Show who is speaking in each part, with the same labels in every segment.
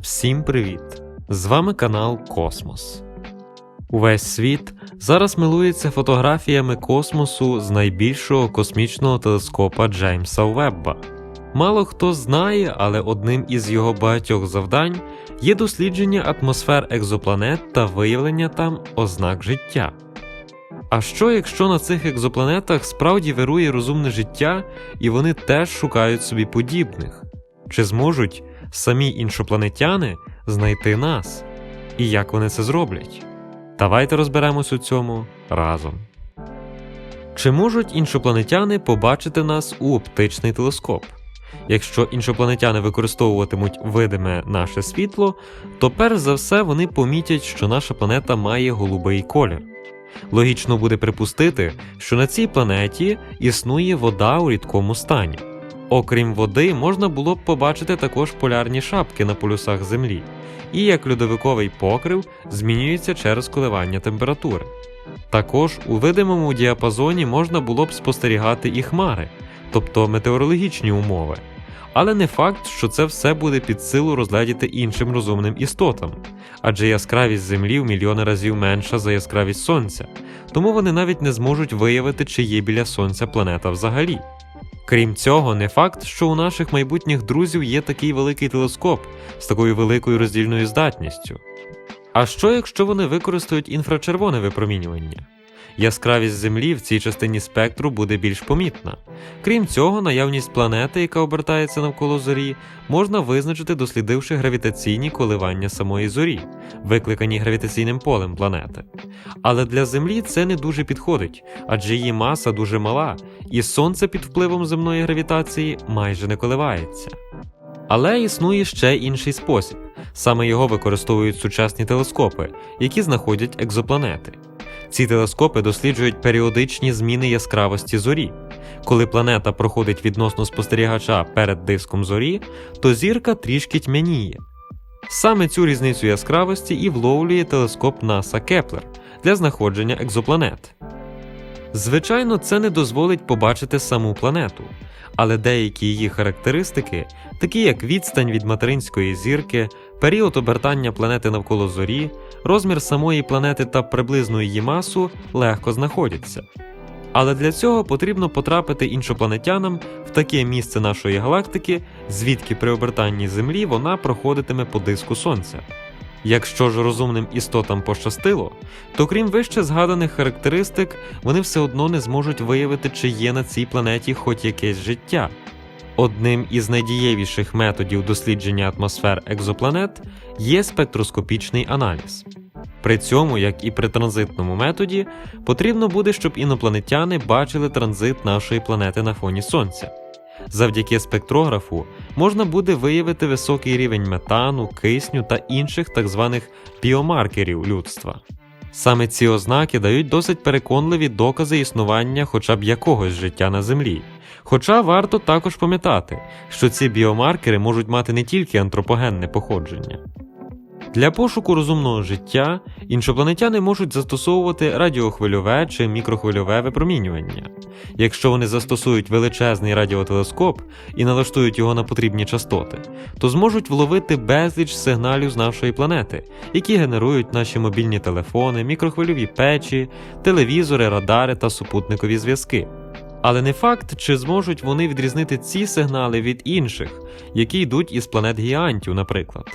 Speaker 1: Всім привіт! З вами канал Космос. Увесь світ зараз милується фотографіями космосу з найбільшого космічного телескопа Джеймса Уебба. Мало хто знає, але одним із його багатьох завдань є дослідження атмосфер екзопланет та виявлення там ознак життя. А що якщо на цих екзопланетах справді вирує розумне життя, і вони теж шукають собі подібних? Чи зможуть самі іншопланетяни знайти нас? І як вони це зроблять? Давайте розберемось у цьому разом. Чи можуть іншопланетяни побачити нас у оптичний телескоп? Якщо іншопланетяни використовуватимуть видиме наше світло, то перш за все вони помітять, що наша планета має голубий колір. Логічно буде припустити, що на цій планеті існує вода у рідкому стані. Окрім води, можна було б побачити також полярні шапки на полюсах Землі, і як льодовиковий покрив змінюється через коливання температури. Також у видимому діапазоні можна було б спостерігати і хмари, тобто метеорологічні умови. Але не факт, що це все буде під силу розгледіти іншим розумним істотам, адже яскравість Землі в мільйони разів менша за яскравість Сонця, тому вони навіть не зможуть виявити, чи є біля Сонця планета взагалі. Крім цього, не факт, що у наших майбутніх друзів є такий великий телескоп з такою великою роздільною здатністю. А що якщо вони використають інфрачервоне випромінювання? Яскравість Землі в цій частині спектру буде більш помітна. Крім цього, наявність планети, яка обертається навколо зорі, можна визначити, дослідивши гравітаційні коливання самої зорі, викликані гравітаційним полем планети. Але для Землі це не дуже підходить, адже її маса дуже мала, і Сонце під впливом земної гравітації майже не коливається. Але існує ще інший спосіб. Саме його використовують сучасні телескопи, які знаходять екзопланети. Ці телескопи досліджують періодичні зміни яскравості зорі. Коли планета проходить відносно спостерігача перед диском зорі, то зірка трішки тьмяніє. Саме цю різницю яскравості і вловлює телескоп НАСА Кеплер для знаходження екзопланет. Звичайно, це не дозволить побачити саму планету, але деякі її характеристики, такі як відстань від материнської зірки, період обертання планети навколо зорі, розмір самої планети та приблизну її масу легко знаходяться. Але для цього потрібно потрапити іншопланетянам в таке місце нашої галактики, звідки при обертанні Землі вона проходитиме по диску Сонця. Якщо ж розумним істотам пощастило, то крім вище згаданих характеристик, вони все одно не зможуть виявити, чи є на цій планеті хоч якесь життя. Одним із найдієвіших методів дослідження атмосфер екзопланет є спектроскопічний аналіз. При цьому, як і при транзитному методі, потрібно буде, щоб інопланетяни бачили транзит нашої планети на фоні Сонця. Завдяки спектрографу можна буде виявити високий рівень метану, кисню та інших так званих біомаркерів людства. Саме ці ознаки дають досить переконливі докази існування хоча б якогось життя на Землі. Хоча варто також пам'ятати, що ці біомаркери можуть мати не тільки антропогенне походження. Для пошуку розумного життя іншопланетяни можуть застосовувати радіохвильове чи мікрохвильове випромінювання. Якщо вони застосують величезний радіотелескоп і налаштують його на потрібні частоти, то зможуть вловити безліч сигналів з нашої планети, які генерують наші мобільні телефони, мікрохвильові печі, телевізори, радари та супутникові зв'язки. Але не факт, чи зможуть вони відрізнити ці сигнали від інших, які йдуть із планет гігантів, наприклад.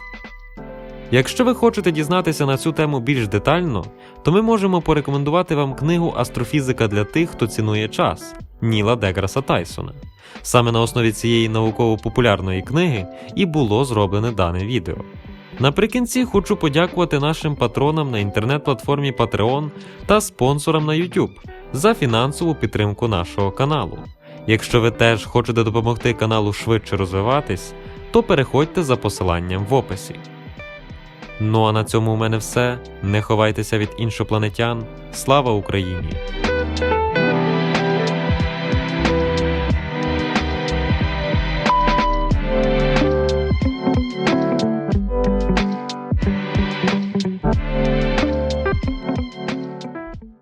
Speaker 1: Якщо ви хочете дізнатися на цю тему більш детально, то ми можемо порекомендувати вам книгу Астрофізика для тих, хто цінує час Ніла Деграса Тайсона. Саме на основі цієї науково-популярної книги і було зроблене дане відео. Наприкінці хочу подякувати нашим патронам на інтернет-платформі Patreon та спонсорам на YouTube за фінансову підтримку нашого каналу. Якщо ви теж хочете допомогти каналу швидше розвиватись, то переходьте за посиланням в описі. Ну а на цьому у мене все. Не ховайтеся від іншопланетян. Слава Україні!